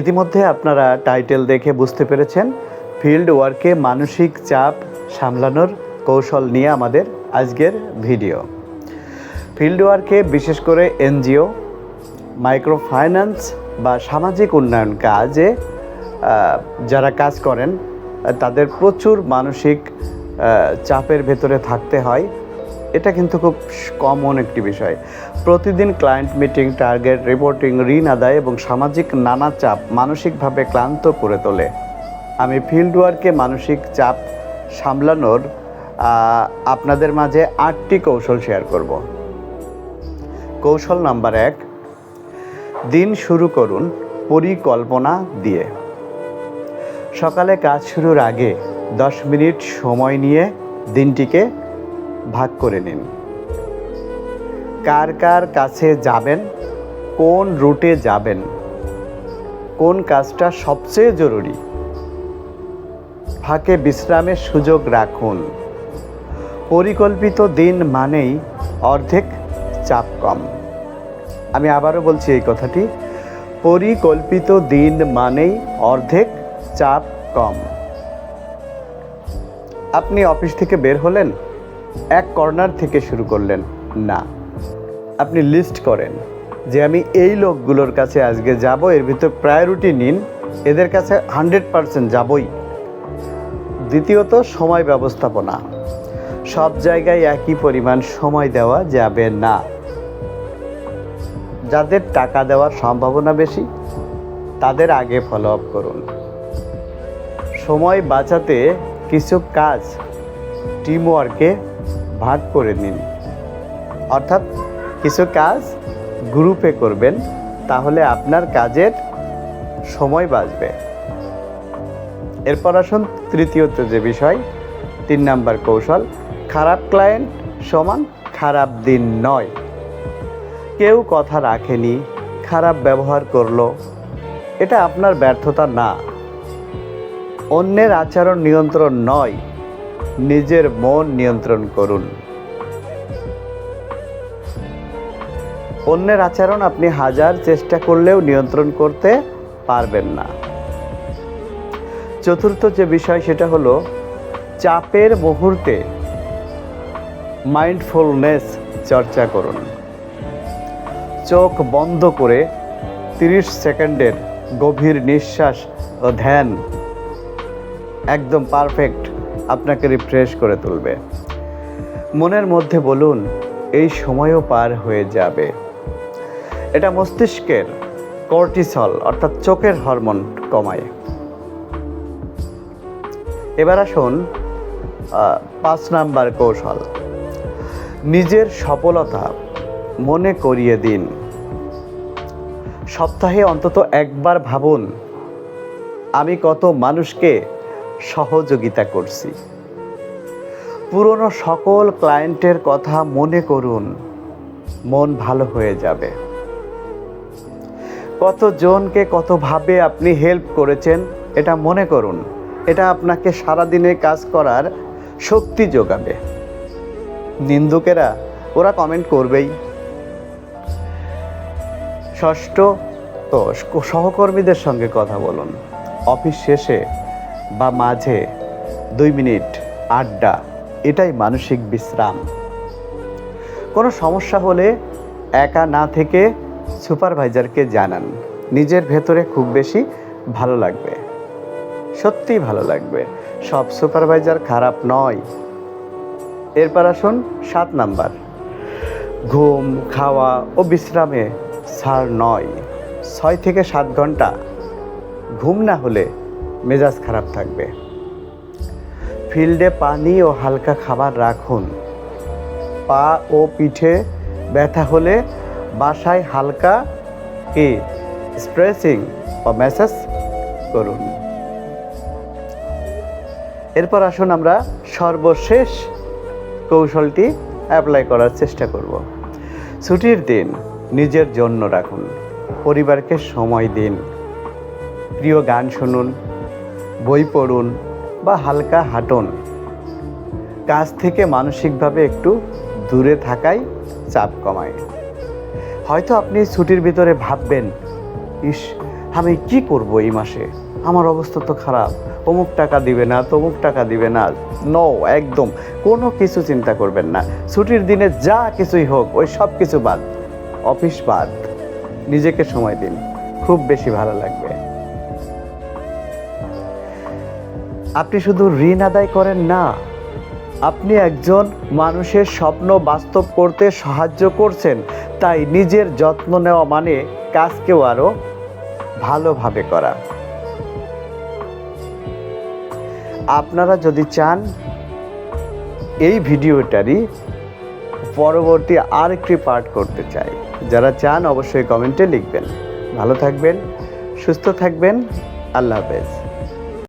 ইতিমধ্যে আপনারা টাইটেল দেখে বুঝতে পেরেছেন ফিল্ড ওয়ার্কে মানসিক চাপ সামলানোর কৌশল নিয়ে আমাদের আজকের ভিডিও। ফিল্ড ওয়ার্কে বিশেষ করে এনজিও মাইক্রো ফাইন্যান্স বা সামাজিক উন্নয়ন কাজে যারা কাজ করেন, তাদের প্রচুর মানসিক চাপের ভেতরে থাকতে হয়। এটা কিন্তু খুব কমন একটি বিষয়। প্রতিদিন ক্লায়েন্ট মিটিং টার্গেট রিপোর্টিং ঋণ আদায় এবং সামাজিক নানা চাপ মানসিকভাবে ক্লান্ত করে তোলে। আমি ফিল্ড ওয়ার্কে মানসিক চাপ সামলানোর আপনাদের মাঝে আটটি কৌশল শেয়ার করব। কৌশল নাম্বার এক, দিন শুরু করুন পরিকল্পনা দিয়ে। সকালে কাজ শুরুর আগে দশ মিনিট সময় নিয়ে দিনটিকে ভাগ করে নিন। কার কার কাছে যাবেন, কোন রুটে যাবেন, কোন কাজটা সবচেয়ে জরুরি? ফাঁকে বিশ্রামের সুযোগ রাখুন। পরিকল্পিত দিন মানেই অর্ধেক চাপ কম। আমি আবারও বলছি এই কথাটি, পরিকল্পিত দিন মানেই অর্ধেক চাপ কম। আপনি অফিস থেকে বের হলেন? এক কর্নার থেকে শুরু করলেন, না। আপনি লিস্ট করেন যে আমি এই লোকগুলোর কাছে আজকে যাব, এর ভিতর প্রায়োরিটি নিন, এদের কাছে হান্ড্রেড পারসেন্ট যাবই। দ্বিতীয়ত, সময় ব্যবস্থাপনা। সব জায়গায় একই পরিমাণ সময় দেওয়া যাবে না। যাদের টাকা দেওয়ার সম্ভাবনা বেশি, তাদের আগে ফলো আপ করুন। সময় বাঁচাতে কিছু কাজ টিম ওয়ার্কে ভাগ করে নিন। অর্থাৎ কিছু কাজ গ্রুপে করবেন, তাহলে আপনার কাজের সময় বাঁচবে। এরপর আসুন তৃতীয়ত যে বিষয়, তিন নাম্বার কৌশল, খারাপ ক্লায়েন্ট সমান খারাপ দিন নয়। কেউ কথা রাখেনি, খারাপ ব্যবহার করল, এটা আপনার ব্যর্থতা না। অন্যের আচরণ নিয়ন্ত্রণ নয়। নিজের মন নিয়ন্ত্রণ করুন। অন্যের আচরণ আপনি হাজার চেষ্টা করলেও নিয়ন্ত্রণ করতে পারবেন না। চতুর্থ যে বিষয় সেটা হলো চাপের মুহূর্তে মাইন্ডফুলনেস চর্চা করুন। চোখ বন্ধ করে তিরিশ সেকেন্ডের গভীর নিঃশ্বাস ও ধ্যান একদম পারফেক্ট আপনাকে রিফ্রেশ করে তুলবে। মনের মধ্যে বলুন, এই সময়ও পার হয়ে যাবে। এটা মস্তিষ্কের কর্টিসল অর্থাৎ চোখের হরমোন কমায়। এবার আসুন পাঁচ নাম্বার কৌশল। নিজের সফলতা মনে করিয়ে দিন। সপ্তাহে অন্তত একবার ভাবুন, আমি কত মানুষকে সহযোগিতা করছি। পুরনো সকল ক্লায়েন্টের কথা মনে করুন, মন ভালো হয়ে যাবে। কতজনকে কতভাবে আপনি হেল্প করেছেন, এটা মনে করুন। এটা আপনাকে সারাদিনে কাজ করার শক্তি যোগাবে। নিন্দুকেরা, ওরা কমেন্ট করবেই। ষষ্ঠ তো সহকর্মীদের সঙ্গে কথা বলুন। অফিস শেষে বা মাঝে দুই মিনিট আড্ডা, এটাই মানসিক বিশ্রাম। কোনো সমস্যা হলে একা না থেকে সুপারভাইজারকে জানান। নিজের ভেতরে খুব বেশি ভালো লাগবে। সত্যিই ভালো লাগবে। সব সুপারভাইজার খারাপ নয়। এরপর আসুন সাত নাম্বার। ঘুম, খাওয়া ও বিশ্রামে ছাড় নয়। ছয় থেকে সাত ঘণ্টা। ঘুম না হলে মেজাজ খারাপ থাকবে। ফিল্ডে পানি ও হালকা খাবার রাখুন। পা ও পিঠে ব্যথা হলে বাসায় হালকা কি স্ট্রেচিং বা ম্যাসাজ করুন। এরপর আসুন আমরা সর্বশেষ কৌশলটি অ্যাপ্লাই করার চেষ্টা করব। ছুটির দিন নিজের জন্য রাখুন। পরিবারকে সময় দিন। প্রিয় গান শুনুন। বই পড়ুন বা হালকা হাঁটুন। কাজ থেকে মানসিকভাবে একটু দূরে থাকাই চাপ কমায়। হয়তো আপনি ছুটির ভিতরে ভাববেন, ইস, আমি কি করব এই মাসে? আমার অবস্থা তো খারাপ। অমুক টাকা দিবে না, তমুক টাকা দিবে না। নো একদম। কোনো কিছু চিন্তা করবেন না। ছুটির দিনে যা কিছুই হোক, ওই সব কিছু বাদ। অফিস বাদ। নিজেকে সময় দিন। খুব বেশি ভালো লাগবে। আপনি শুধু ঋণ আদায় করেন না, আপনি একজন মানুষের স্বপ্ন বাস্তব করতে সাহায্য করছেন, তাই নিজের যত্ন নেওয়া মানে কাজকেও আরও ভালোভাবে করা। আপনারা যদি চান, এই ভিডিওটারই পরবর্তী আরেকটি পার্ট করতে চাই। যারা চান, অবশ্যই কমেন্টে লিখবেন। ভালো থাকবেন, সুস্থ থাকবেন। আল্লাহ হাফেজ।